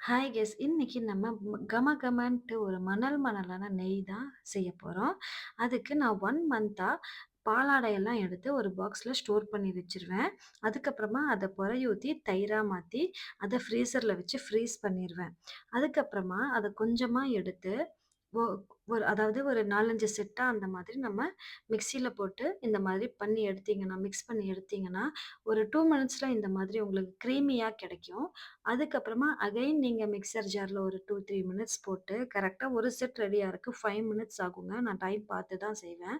Hi guess இன்னைக்கு நம்ம ம கம கமன்ட்டு ஒரு மணல் மணலான நெய் தான் செய்ய போகிறோம் அதுக்கு நான் ஒன் மந்த்தாக பாலாடையெல்லாம் எடுத்து ஒரு பாக்ஸில் ஸ்டோர் பண்ணி வச்சுருவேன். அதுக்கப்புறமா அதை பொறையூத்தி தயிராக மாற்றி அதை ஃப்ரீசரில் வச்சு ஃப்ரீஸ் பண்ணிடுவேன் அதுக்கப்புறமா அதை கொஞ்சமாக எடுத்து ஒ ஒரு அதாவது ஒரு 4, 5 செட்டா அந்த மாதிரி நம்ம மிக்ஸில போட்டு இந்த மாதிரி பண்ணி எடுத்தீங்கன்னா, மிக்ஸ் பண்ணி எடுத்தீங்கன்னா, ஒரு 2 மினிட்ஸ்ல இந்த மாதிரி உங்களுக்கு கிரீமியா கிடைக்கும். அதுக்கப்புறமா அகைன் நீங்க மிக்ஸர் ஜார்ல ஒரு 2, 3 மினிட்ஸ் போட்டு கரெக்ட்டா ஒரு செட் ரெடியாக ஆறக்கு 5 மினிட்ஸ் ஆகுங்க. நான் டைம் பார்த்து தான் செய்வேன்.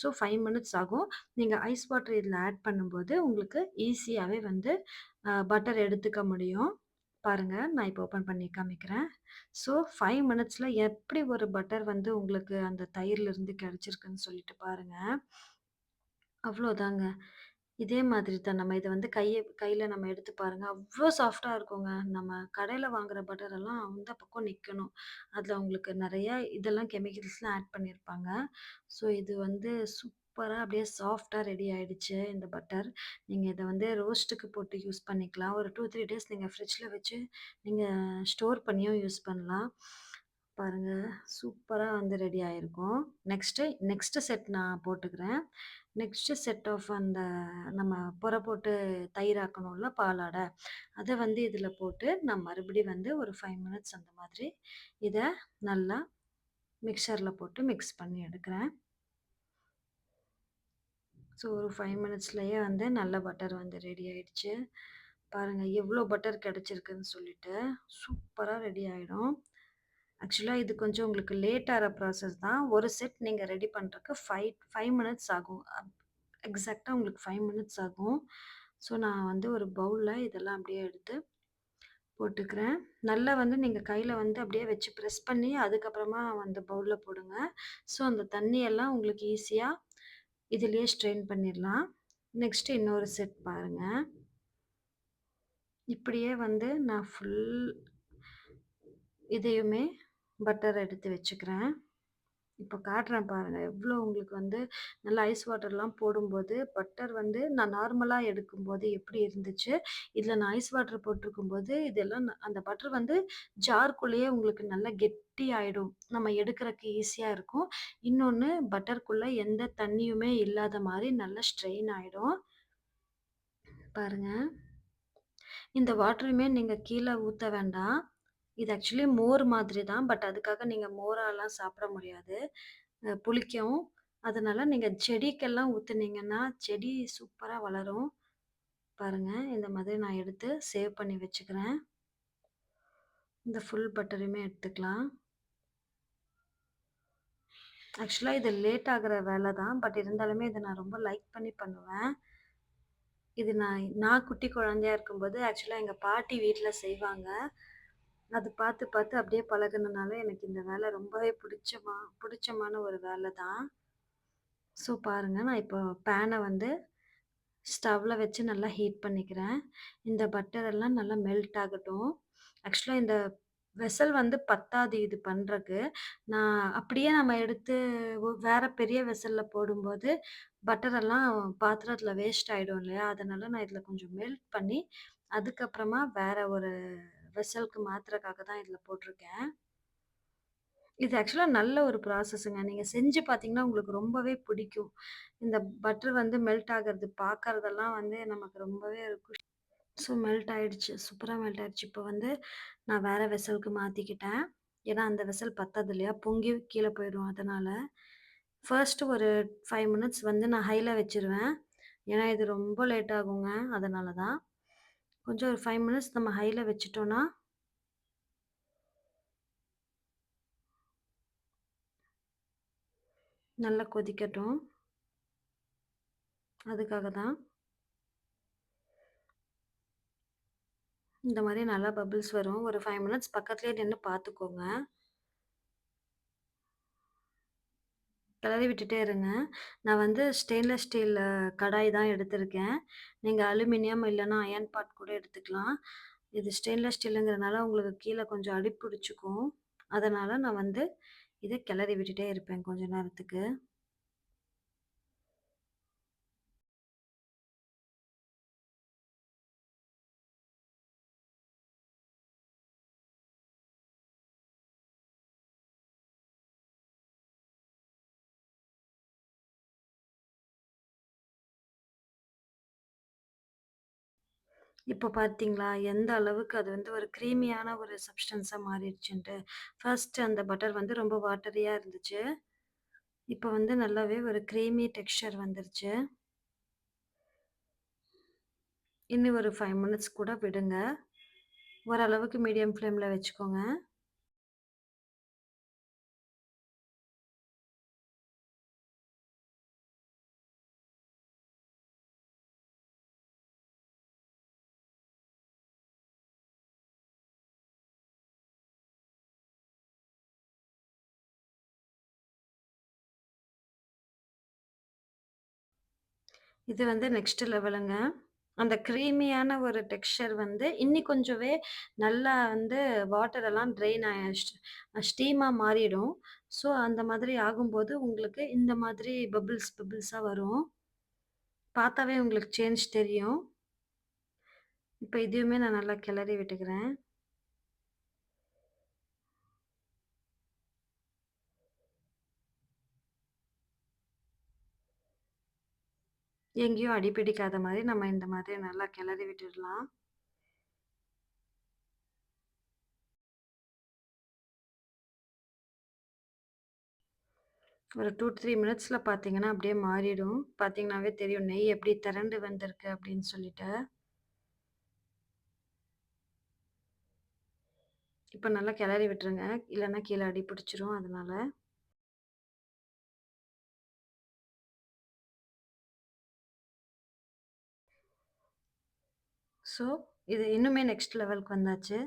ஸோ 5 மினிட்ஸ் ஆகும். நீங்க ஐஸ் வாட்டர் இதில ஆட் பண்ணும்போது உங்களுக்கு ஈஸியாவே வந்து அ பட்டர் எடுத்துக்க முடியும். பாருங்கள் நான் இப்போ ஓப்பன் பண்ணி காமிக்கிறேன். ஸோ ஃபைவ் மினிட்ஸில் எப்படி ஒரு பட்டர் வந்து உங்களுக்கு அந்த தயிர்லருந்து கிடச்சிருக்குன்னு சொல்லிட்டு பாருங்கள் அவ்வளோதாங்க. இதே மாதிரி தான் நம்ம இதை வந்து கையை கையில் நம்ம எடுத்து பாருங்கள் அவ்வளோ சாஃப்டாக இருக்குங்க. நம்ம கடையில் வாங்குகிற பட்டர் எல்லாம் அந்த பக்கம் நிற்கணும் அதில் உங்களுக்கு நிறையா இதெல்லாம் கெமிக்கல்ஸ்லாம் ஆட் பண்ணியிருப்பாங்க. ஸோ இது வந்து சூப் சூப்பராக அப்படியே சாஃப்டாக ரெடி ஆயிடுச்சு இந்த பட்டர். நீங்கள் இதை வந்து ரோஸ்ட்டுக்கு போட்டு யூஸ் பண்ணிக்கலாம். ஒரு 2, 3 டேஸ் நீங்கள் ஃப்ரிட்ஜில் வச்சு நீங்கள் ஸ்டோர் பண்ணியும் யூஸ் பண்ணலாம். பாருங்கள் சூப்பராக வந்து ரெடி ஆகிருக்கும் நெக்ஸ்ட்டு நெக்ஸ்ட்டு செட் நான் போட்டுக்கிறேன். நெக்ஸ்ட்டு செட் ஆஃப் அந்த நம்ம பொற போட்டு தயிராக்கணும்ல பாலாடை, அதை வந்து இதில் போட்டு நான் மறுபடியும் வந்து ஒரு ஃபைவ் மினிட்ஸ் அந்த மாதிரி இதை நல்லா மிக்சரில் போட்டு மிக்ஸ் பண்ணி எடுக்கிறேன். ஸோ ஒரு ஃபைவ் மினிட்ஸ்லையே வந்து நல்ல பட்டர் வந்து ரெடி ஆயிடுச்சு. பாருங்கள் எவ்வளோ பட்டர் கிடச்சிருக்குன்னு சொல்லிட்டு. சூப்பராக ரெடி ஆகிடும் ஆக்சுவலாக இது கொஞ்சம் உங்களுக்கு லேட் ஆகிற ப்ராசஸ் தான். ஒரு செட் நீங்கள் ரெடி பண்ணுறதுக்கு ஃபைவ் ஃபைவ் மினிட்ஸ் ஆகும். எக்ஸாக்டாக உங்களுக்கு ஃபைவ் மினிட்ஸ் ஆகும். ஸோ நான் வந்து ஒரு பவுலில் இதெல்லாம் அப்படியே எடுத்து போட்டுக்கிறேன். நல்லா வந்து நீங்கள் கையில் வந்து அப்படியே வச்சு ப்ரெஸ் பண்ணி அதுக்கப்புறமா வந்து பவுலில் போடுங்க. ஸோ அந்த தண்ணியெல்லாம் உங்களுக்கு ஈஸியாக இதுலேயே ஸ்ட்ரெயின் பண்ணிடலாம் நெக்ஸ்ட்டு இன்னொரு செட் பாருங்கள் இப்படியே வந்து நான் ஃபுல் இதையுமே பட்டர் எடுத்து வச்சுக்கிறேன். இப்போ காட்டுறேன் பாருங்கள் எவ்வளோ உங்களுக்கு வந்து நல்லா ஐஸ் வாட்டர்லாம் போடும்போது, பட்டர் வந்து நான் நார்மலாக எடுக்கும்போது எப்படி இருந்துச்சு, இதில் நான் ஐஸ் வாட்டர் போட்டிருக்கும்போது, இதெல்லாம் அந்த பட்டர் வந்து ஜார்க்குள்ளேயே உங்களுக்கு நல்லா கெட்டி ஆகிடும் நம்ம எடுக்கிறதுக்கு ஈஸியாக இருக்கும். இன்னொன்று பட்டருக்குள்ளே எந்த தண்ணியுமே இல்லாத மாதிரி நல்லா ஸ்ட்ரெயின் ஆகிடும் பாருங்கள் இந்த வாட்டருமே நீங்கள் கீழே ஊற்ற வேண்டாம். இது ஆக்சுவலி மோர் மாதிரி தான். பட் அதுக்காக நீங்க மோராலாம் சாப்பிட முடியாது. அ புளிக்கும். அதனால நீங்க செடிக்கெல்லாம் ஊத்துனீங்கன்னா, செடி சூப்பரா வளரும். பாருங்க, இந்த மாதிரி நான் எடுத்து சேவ் பண்ணி வச்சுக்கிறேன். இந்த ஃபுல் பட்டரையுமே எடுத்துக்கலாம். ஆக்சுவலா இது லேட் ஆகுற வேலை தான். பட் இருந்தாலுமே இத நான் ரொம்ப லைக் பண்ணி பண்ணுவேன். இது நான் நான் குட்டி குழந்தையா இருக்கும்போது ஆக்சுவலா எங்க பாட்டி வீட்ல செய்வாங்க. அது பார்த்து பார்த்து அப்படியே பழகுனனால எனக்கு இந்த வேலை ரொம்பவே பிடிச்சமா பிடிச்சமான ஒரு வேலை தான். ஸோ பாருங்கள் நான் இப்போ பேனை வந்து ஸ்டவ்வில் வச்சு நல்லா ஹீட் பண்ணிக்கிறேன். இந்த பட்டர் எல்லாம் நல்லா மெல்ட் ஆகட்டும். ஆக்சுவலாக இந்த வெசல் வந்து பத்தாது இது பண்ணுறக்கு நான் அப்படியே நம்ம எடுத்து வேறு பெரிய வெசலில் போடும்போது, பட்டரெல்லாம் பாத்திரத்தில் வேஸ்ட் ஆகிடும் இல்லையா? அதனால நான் இதில் கொஞ்சம் மெல்ட் பண்ணி, அதுக்கப்புறமா வேற ஒரு வெசலுக்கு மாத்துறக்காக தான் இதில் போட்டிருக்கேன். இது ஆக்சுவலாக நல்ல ஒரு ப்ராசஸ்ஸுங்க நீங்கள் செஞ்சு பார்த்தீங்கன்னா, உங்களுக்கு ரொம்பவே பிடிக்கும். இந்த பட்டர் வந்து மெல்ட் ஆகிறது பார்க்கறதெல்லாம் வந்து நமக்கு ரொம்பவே இருக்கும் ஸோ மெல்ட் ஆகிடுச்சு சூப்பராக மெல்ட் ஆகிடுச்சு இப்போ வந்து நான் வேறு வெசலுக்கு மாற்றிக்கிட்டேன் ஏன்னா அந்த வெசல் பத்தாது இல்லையா? பொங்கி கீழே போயிடும் அதனால் ஃபர்ஸ்ட்டு ஒரு ஃபைவ் மினிட்ஸ் வந்து நான் ஹையில் வச்சுருவேன். ஏன்னா இது ரொம்ப லேட் ஆகுங்க. அதனால தான். கொஞ்சம் ஒரு ஃபைவ் மினிட்ஸ் நம்ம ஹையில் வச்சுட்டோன்னா நல்லா கொதிக்கட்டும். அதுக்காக தான். இந்த மாதிரி நல்லா பபிள்ஸ் வரும். ஒரு ஃபைவ் மினிட்ஸ் பக்கத்துலேயே நின்று பார்த்துக்கோங்க. கிளறி விட்டுட்டே இருங்க. நான் வந்து ஸ்டெயின்லெஸ் ஸ்டீல் கடாய் தான் எடுத்திருக்கேன். நீங்க அலுமினியம் இல்லன்னா அயர்ன் பாட் கூட எடுத்துக்கலாம். இது ஸ்டெயின்லெஸ் ஸ்டீலுங்கிறனால உங்களுக்கு கீழ கொஞ்சம் அடி பிடிச்சுக்கும். அதனால நான் வந்து இத கிளறி விட்டுட்டே இருப்பேன் கொஞ்ச நேரத்துக்கு. இப்போ பார்த்தீங்களா? எந்த அளவுக்கு அது வந்து ஒரு க்ரீமியான ஒரு சப்ஸ்டன்ஸாக மாறிடுச்சுன்ட்டு. ஃபர்ஸ்ட் அந்த பட்டர் வந்து ரொம்ப வாட்டரியாக இருந்துச்சு. இப்போ வந்து நல்லாவே ஒரு க்ரீமி டெக்ஸ்சர் வந்துருச்சு. இன்னும் ஒரு ஃபைவ் மினிட்ஸ் கூட விடுங்க. ஓரளவுக்கு மீடியம் ஃப்ளேமில் வச்சுக்கோங்க. இது வந்து நெக்ஸ்ட் லெவலுங்க. அந்த க்ரீமியான ஒரு டெக்ஸ்சர் வந்து இன்னி கொஞ்சவே நல்லா வந்து வாட்டர் எல்லாம் ட்ரெயின் ஆ ஸ்டீமா மாறிடும். ஸோ அந்த மாதிரி ஆகும்போது உங்களுக்கு இந்த மாதிரி பபிள்ஸ் பபிள்ஸா வரும். பார்த்தாவே உங்களுக்கு சேஞ்ச் தெரியும். இப்ப இதையுமே நான் நல்லா கிளறி விட்டுக்கிறேன். எங்கேயும் அடி பிடிக்காத நம்ம இந்த மாதிரி நல்லா கிளறி விட்டுடலாம். ஒரு டூ த்ரீ மினிட்ஸில் பார்த்தீங்கன்னா, அப்படியே மாறிடும். பார்த்தீங்கன்னாவே தெரியும் நெய் எப்படி திரண்டு வந்திருக்கு அப்படின்னு சொல்லிட்டு. இப்போ நல்லா கிளறி விட்டுருங்க. இல்லைன்னா கீழே அடி பிடிச்சிரும் அதனால. ஸோ, இது இன்னுமே நெக்ஸ்ட் லெவலுக்கு வந்தாச்சு.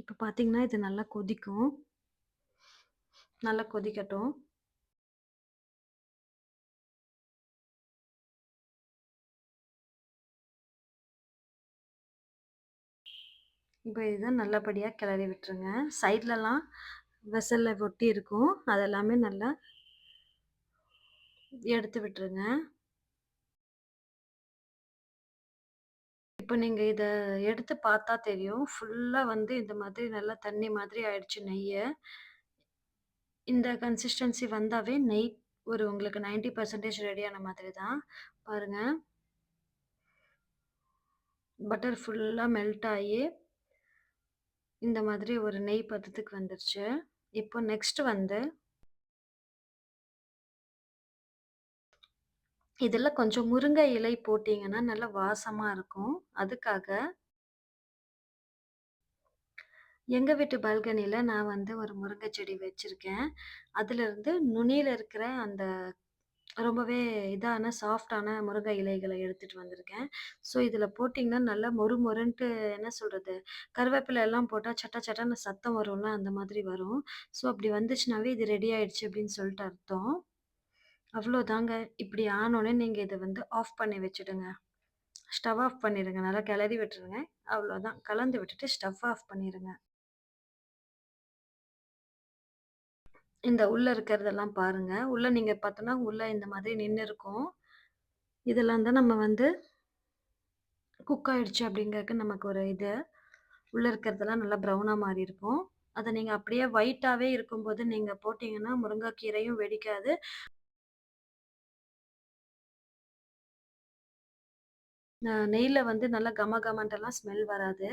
இப்போ பார்த்தீங்கன்னா, இது நல்லா கொதிக்கும். நல்லா கொதிக்கட்டும். இப்போ இதுதான் நல்லபடியாக கிளறி விட்டுருங்க. சைட்லலாம் வெசலில் ஒட்டி இருக்கும். அதெல்லாமே நல்லா எடுத்து விட்டுருங்க. இப்ப நீங்க இத எடுத்து பார்த்தா தெரியும். ஃபுல்லா வந்து இந்த மாதிரி நல்லா தண்ணி மாதிரி ஆயிடுச்சு நெய்யு. இந்த கன்சிஸ்டன்சி வந்தாவே நெய் ஒரு உங்களுக்கு 90% ரெடியான மாதிரி தான். பாருங்க. பட்டர் ஃபுல்லா மெல்ட் ஆயி இந்த மாதிரி ஒரு நெய் பதத்துக்கு வந்துருச்சு. இப்போ நெக்ஸ்ட் வந்து இதில் கொஞ்சம் முருங்கை இலை போட்டீங்கன்னா, நல்லா வாசமா இருக்கும். அதுக்காக எங்க வீட்டு பால்கனில நான் வந்து ஒரு முருங்கை செடி வச்சிருக்கேன். அதுலருந்து நுனியில இருக்கிற அந்த ரொம்பவே இதான சாஃப்ட்டான முருங்கை இலைகள எடுத்துட்டு வந்திருக்கேன். ஸோ இதில் போட்டீங்கன்னா, நல்லா மொறு மொறுன்ட்டு என்ன சொல்றது? கருவேப்பிலை எல்லாம் போட்டா சட்ட சட்டன்னு சத்தம் வரும்ல, அந்த மாதிரி வரும். ஸோ அப்படி வந்துச்சுனாவே இது ரெடி ஆயிடுச்சு அப்படின்னு சொல்லிட்டு அர்த்தம். அவ்வளோதாங்க. இப்படி ஆனோனே நீங்க இத வந்து ஆஃப் பண்ணி வச்சுடுங்க. ஸ்டவ் ஆஃப் பண்ணிருங்க. நல்லா கிளறி விட்டுருங்க. அவ்வளோதான். கலந்து விட்டுட்டு ஸ்டவ் ஆஃப் பண்ணிருங்க. இந்த உள்ள இருக்கிறதெல்லாம் பாருங்க. உள்ள நீங்க பார்த்தோன்னா, உள்ள இந்த மாதிரி நின்னு இருக்கும். இதெல்லாம் தான் நம்ம வந்து குக் ஆயிடுச்சு அப்படிங்கறக்கு நமக்கு ஒரு இது. உள்ள இருக்கிறதெல்லாம் நல்லா ப்ரௌனா மாறி இருக்கும். அத நீங்க அப்படியே ஒயிட்டாவே இருக்கும்போது நீங்க போட்டீங்கன்னா, முருங்கைக்கீரையும் வெடிக்காது. அ நெய்ல வந்து நல்லா கம கமன்ட்டுலாம் ஸ்மெல் வராது.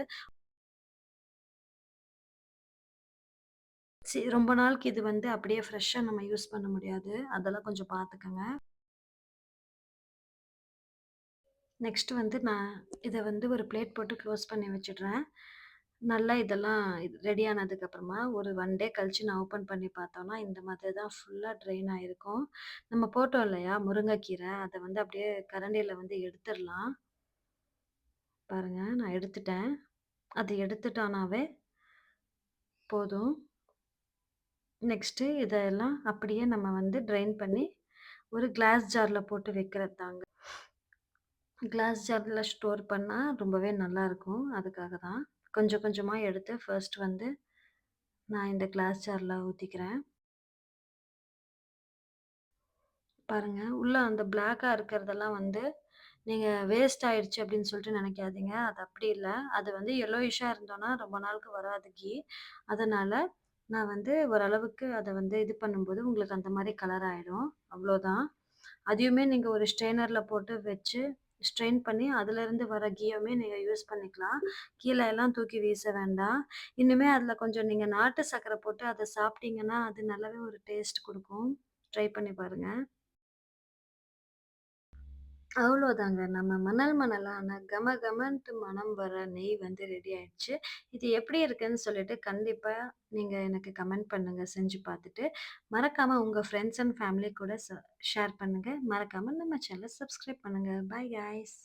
சி ரொம்ப நாளைக்கு இது வந்து அப்படியே ஃப்ரெஷ்ஷா நம்ம யூஸ் பண்ண முடியாது. அதெல்லாம் கொஞ்சம் பார்த்துக்கங்க. நெக்ஸ்ட் வந்து நான் இத வந்து ஒரு பிளேட் போட்டு க்ளோஸ் பண்ணி வச்சுடுறேன். நல்லா இதெல்லாம் ரெடி ஆனதுக்கு அப்புறமா ஒரு 1 டே கழிச்சு நான் ஓப்பன் பண்ணி பார்த்தோம்னா, இந்த மாதிரி தான் ஃபுல்லா ட்ரெயின் ஆயிருக்கும். நம்ம போட்டோம் இல்லையா? முருங்கைக்கீரை, அத வந்து அப்படியே கரண்டியில் வந்து எடுத்துறலாம். பாருங்க, நான் எடுத்துட்டேன். அது எடுத்துட்டானாவே போதும். நெக்ஸ்ட்டு இதெல்லாம் அப்படியே நம்ம வந்து ட்ரைன் பண்ணி, ஒரு கிளாஸ் ஜாரில் போட்டு வைக்கிறது தாங்க. கிளாஸ் ஜாரில் ஸ்டோர் பண்ணால் ரொம்பவே நல்லாயிருக்கும் அதுக்காக தான். கொஞ்சம் கொஞ்சமாக எடுத்து ஃபர்ஸ்ட் வந்து நான் இந்த கிளாஸ் ஜாரில் ஊற்றிக்கிறேன் பாருங்கள் உள்ளே அந்த பிளாக்காக இருக்கிறதெல்லாம் வந்து நீங்க வேஸ்ட் ஆயிடுச்சு அப்படின்னு சொல்லிட்டு நினைக்காதீங்க. அது அப்படி இல்ல. அது வந்து எல்லோயிஷாக இருந்தோன்னா இருந்தோம்னா ரொம்ப நாளுக்கு வராது கீ. அதனால நான் வந்து ஓரளவுக்கு அத வந்து இது பண்ணும்போது உங்களுக்கு அந்த மாரி கலர் ஆயிடும். அவ்வளோதான். அதையுமே நீங்க ஒரு ஸ்ட்ரெயினரில் போட்டு வச்சு ஸ்ட்ரெயின் பண்ணி அதுலேருந்து வர கீயவுமே நீங்க யூஸ் பண்ணிக்கலாம். கீழ எல்லாம் தூக்கி வீச வேண்டாம். இன்னுமே அதில கொஞ்சம் நீங்க நாட்டு சர்க்கரை போட்டு அத சாப்பிட்டீங்கன்னா, அது நல்லாவே ஒரு டேஸ்ட் குடுக்கும். ட்ரை பண்ணி பாருங்க. அவ்வளோதாங்க. நம்ம மணல் மணலான கம கமன்ட்டு மணம் வர நெய் வந்து ரெடி ஆயிடுச்சு. இது எப்படி இருக்குன்னு சொல்லிட்டு கண்டிப்பாக நீங்கள் எனக்கு கமெண்ட் பண்ணுங்கள் செஞ்சு பார்த்துட்டு. மறக்காமல் உங்கள் ஃப்ரெண்ட்ஸ் அண்ட் ஃபேமிலி கூட ஷேர் பண்ணுங்கள் மறக்காமல் நம்ம சேனலை சப்ஸ்கிரைப் பண்ணுங்கள் பாய் காய்ஸ்.